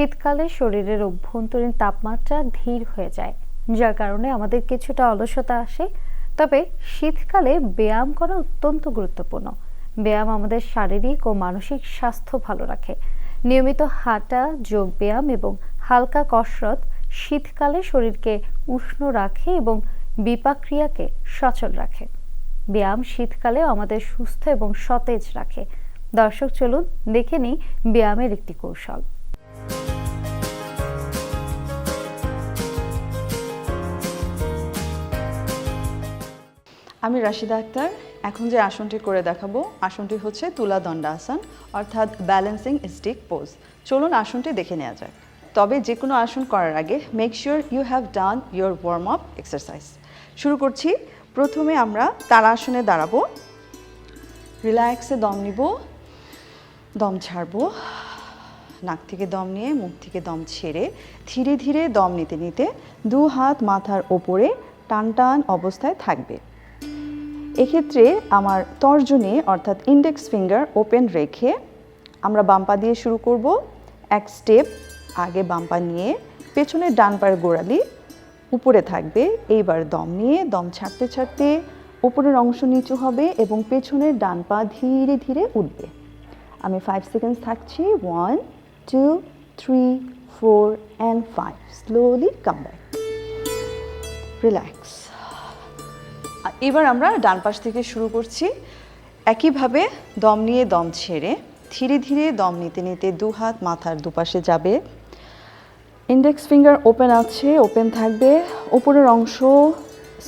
শীতকালে শরীরের অভ্যন্তরীণ তাপমাত্রা ধীর হয়ে যায়, যার কারণে আমাদের কিছুটা অলসতা আসে। তবে শীতকালে ব্যায়াম করা অত্যন্ত গুরুত্বপূর্ণ। ব্যায়াম আমাদের শারীরিক ও মানসিক স্বাস্থ্য ভালো রাখে। নিয়মিত হাঁটা, যোগ ব্যায়াম এবং হালকা কসরত শীতকালে শরীরকে উষ্ণ রাখে এবং বিপাক্রিয়াকে সচল রাখে। ব্যায়াম শীতকালে আমাদের সুস্থ এবং সতেজ রাখে। দর্শক, চলুন দেখে নিই ব্যায়ামের একটি কৌশল। আমি রাশিদা আক্তার। এখন যে আসনটি করে দেখাবো, আসনটি হচ্ছে তুলা দণ্ডাসন, অর্থাৎ ব্যালেন্সিং স্টিক পোজ চলুন আসনটি দেখে নেওয়া যাক। তবে যে কোনো আসন করার আগে make sure you have done your warm up exercise শুরু করছি। প্রথমে আমরা তারা আসনে দাঁড়াবো। রিল্যাক্সে দম নিব। দম ছাড়বো। নাক থেকে দম নিয়ে মুখ থেকে দম ছেড়ে ধীরে ধীরে দম নিতে নিতে দু হাত মাথার ওপরে টান টান অবস্থায় থাকবে। এক্ষেত্রে আমার তর্জনী, অর্থাৎ ইন্ডেক্স ফিঙ্গার ওপেন রেখে আমরা বাম্পা দিয়ে শুরু করব। এক স্টেপ আগে বাম্পা নিয়ে পেছনের ডান পায়ের গোড়ালি, উপরে থাকবে। এইবার দম নিয়ে দম ছাড়তে ছাড়তে উপরের অংশ নিচু হবে এবং পেছনের ডান পা ধীরে ধীরে উঠবে। আমি ফাইভ সেকেন্ডস থাকছি। One two three four and five slowly come back relax এবার আমরা ডান পাশ থেকে শুরু করছি। একইভাবে দম নিয়ে দম ছেড়ে, ধীরে ধীরে দম নিতে নিতে দু হাত মাথার দুপাশে যাবে। ইন্ডেক্স ফিঙ্গার ওপেন আছে ওপেন থাকবে। ওপরের অংশ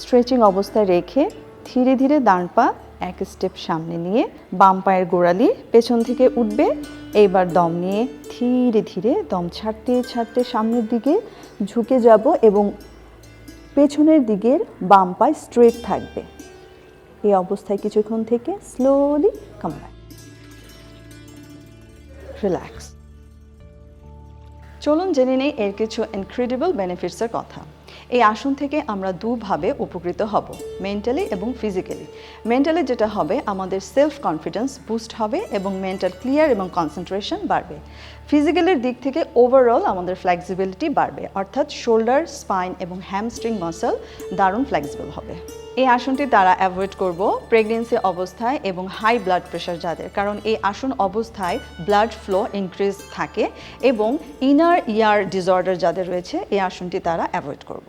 স্ট্রেচিং অবস্থায় রেখে ধীরে ধীরে ডান পা এক স্টেপ সামনে নিয়ে বাম পায়ের গোড়ালি পেছন থেকে উঠবে। এইবার দম নিয়ে ধীরে ধীরে দম ছাড়তে ছাড়তে সামনের দিকে ঝুঁকে যাব এবং পেছনের দিকের বাম পায়ে স্ট্রেট থাকবে। এই অবস্থায় কিছুক্ষণ থেকে স্লোলি কামড়ায় রিল্যাক্স চলুন জেনে নেই এর কিছু ইনক্রেডিবল বেনিফিটসের কথা। এই আসন থেকে আমরা দুভাবে উপকৃত হব মেন্টালি এবং ফিজিক্যালি মেন্টালি যেটা হবে, আমাদের সেলফ কনফিডেন্স বুস্ট হবে এবং মেন্টাল ক্লিয়ার এবং কনসেন্ট্রেশন বাড়বে। ফিজিক্যালের দিক থেকে ওভারঅল আমাদের ফ্লেক্সিবিলিটি বাড়বে, অর্থাৎ শোল্ডার স্পাইন এবং হ্যামস্ট্রিং মাসল দারুণ ফ্লেক্সিবল হবে। এই আসনটি তারা অ্যাভয়েড করব প্রেগনেন্সি অবস্থায় এবং হাই ব্লাড প্রেশার যাদের, কারণ এই আসন অবস্থায় ব্লাড ফ্লো ইনক্রিজ থাকে এবং ইনার ইয়ার ডিসঅর্ডার যাদের রয়েছে, এই আসনটি তারা অ্যাভয়েড করব।